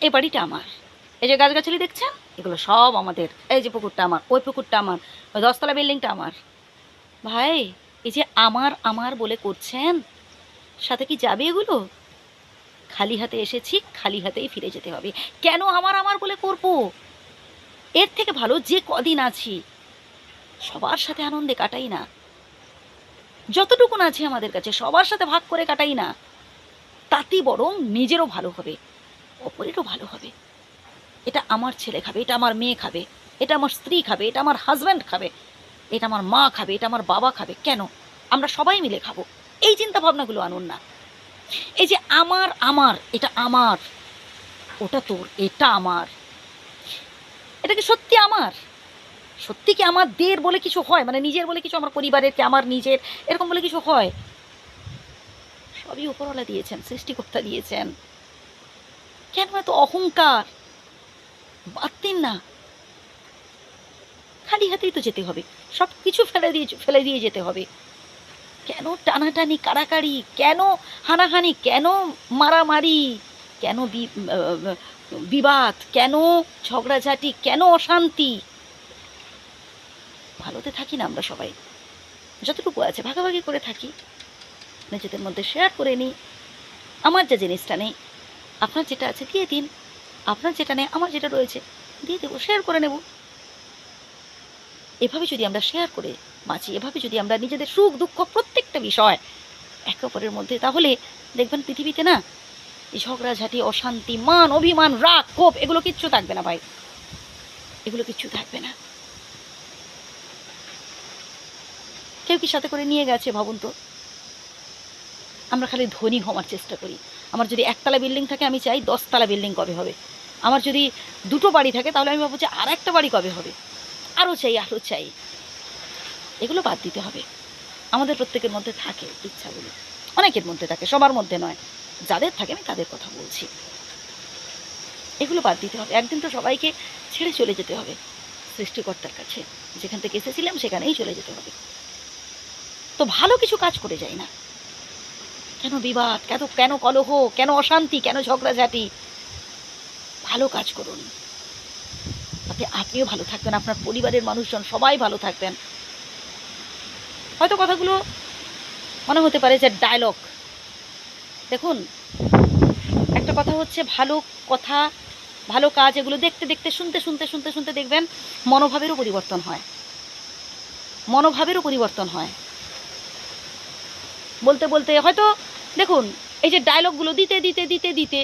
এই বাড়িটা আমার। এই যে গাছগাছালি দেখছেন? এগুলো সব আমাদের। এই যে পুকুরটা আমার, ওই পুকুরটা আমার, ওই দশতলা বিল্ডিংটা আমার। ভাই, এই যে আমার আমার বলে করছেন, সাথে কি যাবে এগুলো? খালি হাতে এসেছি, খালি হাতেই ফিরে যেতে হবে। কেন আমার আমার বলে করব? এর থেকে ভালো যে কদিন আছি, সবার সাথে আনন্দে কাটাই না। যতটুকুন আছে আমাদের কাছে, সবার সাথে ভাগ করে কাটাই না। তাতেই বরং নিজেরও ভালো হবে। অপরেরও ভালো হবে। এটা আমার ছেলে খাবে, এটা আমার মেয়ে খাবে, এটা আমার স্ত্রী খাবে, এটা আমার হাজব্যান্ড খাবে, এটা আমার মা খাবে, এটা আমার বাবা খাবে, কেন? আমরা সবাই মিলে খাব। এই চিন্তা ভাবনাগুলো আনুন না। এই যে আমার আমার, এটা আমার, ওটা তোর, এটা আমার। এটা কি সত্যি আমার? সত্যি কি আমার দের বলে কিছু হয়? মানে নিজের বলে কিছু, আমার পরিবারের কি, আমার নিজের, এরকম বলে কিছু হয়? সবই উপরওয়ালা দিয়েছেন, সৃষ্টিকর্তা দিয়েছেন। কেন এত অহংকার? বাড়তেন না। খালি হাতেই তো যেতে হবে। সব কিছু ফেলে দিয়ে ফেলে দিয়ে যেতে হবে। কেন টানাটানি, কাড়াকাড়ি? কেন হানাহানি? কেন মারামারি? কেন বিবাদ? কেন ঝগড়াঝাটি? কেন অশান্তি? ভালোতে থাকি না আমরা সবাই। যতটুকু আছে ভাগাভাগি করে থাকি। নিজেদের মধ্যে শেয়ার করে নিই। আমার যে জিনিসটা নেই। আপনার যেটা আছে দিয়ে দিন। আপনার যেটা নেই, আমার যেটা রয়েছে, দিয়ে দেবো শেয়ার করে নেব। এভাবে যদি আমরা শেয়ার করে বাঁচি, এভাবে যদি আমরা নিজেদের সুখ, দুঃখ, প্রত্যেকটা বিষয় একে অপরের মধ্যে, তাহলে দেখবেন পৃথিবীতে না, এই ঝগড়াঝাটি, অশান্তি, মান, অভিমান, রাগ, ক্ষোভ, এগুলো কিচ্ছু থাকবে না ভাই। এগুলো কিচ্ছু থাকবে না। কেউ কি সাথে করে নিয়ে গেছে ভাবুন তো? আমরা খালি ধনী হওয়ার চেষ্টা করি। আমার যদি একতলা বিল্ডিং থাকে, আমি চাই দশতলা বিল্ডিং কবে হবে। আমার যদি দুটো বাড়ি থাকে, তাহলে আমি ভাববো যে আর একটা বাড়ি কবে হবে। আরও চাই আরও চাই। এগুলো বাদ দিতে হবে। আমাদের প্রত্যেকের মধ্যে থাকে ইচ্ছাগুলো। অনেকের মধ্যে থাকে, সবার মধ্যে নয়। যাদের থাকে, আমি তাদের কথা বলছি। এগুলো বাদ দিতে হবে। একদিন তো সবাইকে ছেড়ে চলে যেতে হবে সৃষ্টিকর্তার কাছে। যেখান থেকে এসেছিলাম, সেখানেই চলে যেতে হবে। তো ভালো কিছু কাজ করে যায় না। কেন বিবাদ? কেন কেন কলহ? কেন অশান্তি? কেন ঝগড়াঝাটি? ভালো কাজ করুন। তাতে আপনিও ভালো থাকবেন, আপনার পরিবারের মানুষজন সবাই ভালো থাকবেন। হয়তো কথাগুলো মনে হতে পারে যে ডায়লগ দেখুন, একটা কথা হচ্ছে ভালো কথা, ভালো কাজ, এগুলো দেখতে দেখতে, শুনতে শুনতে শুনতে শুনতে দেখবেন মনোভাবেরও পরিবর্তন হয়। মনোভাবেরও পরিবর্তন হয়। বলতে বলতে হয়তো দেখুন, এই যে ডায়লগগুলো দিতে দিতে দিতে দিতে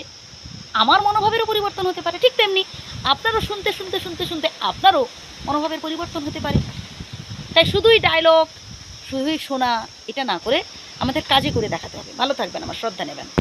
আমার মনোভাবেরও পরিবর্তন হতে পারে, ঠিক তেমনি আপনারও শুনতে শুনতে শুনতে শুনতে আপনারও মনোভাবের পরিবর্তন হতে পারে। তাই শুধুই ডায়লগ শুধুই শোনা, এটা না করে আমাদের কাজে করে দেখাতে হবে। ভালো থাকবেন, আমার শ্রদ্ধা নেবেন।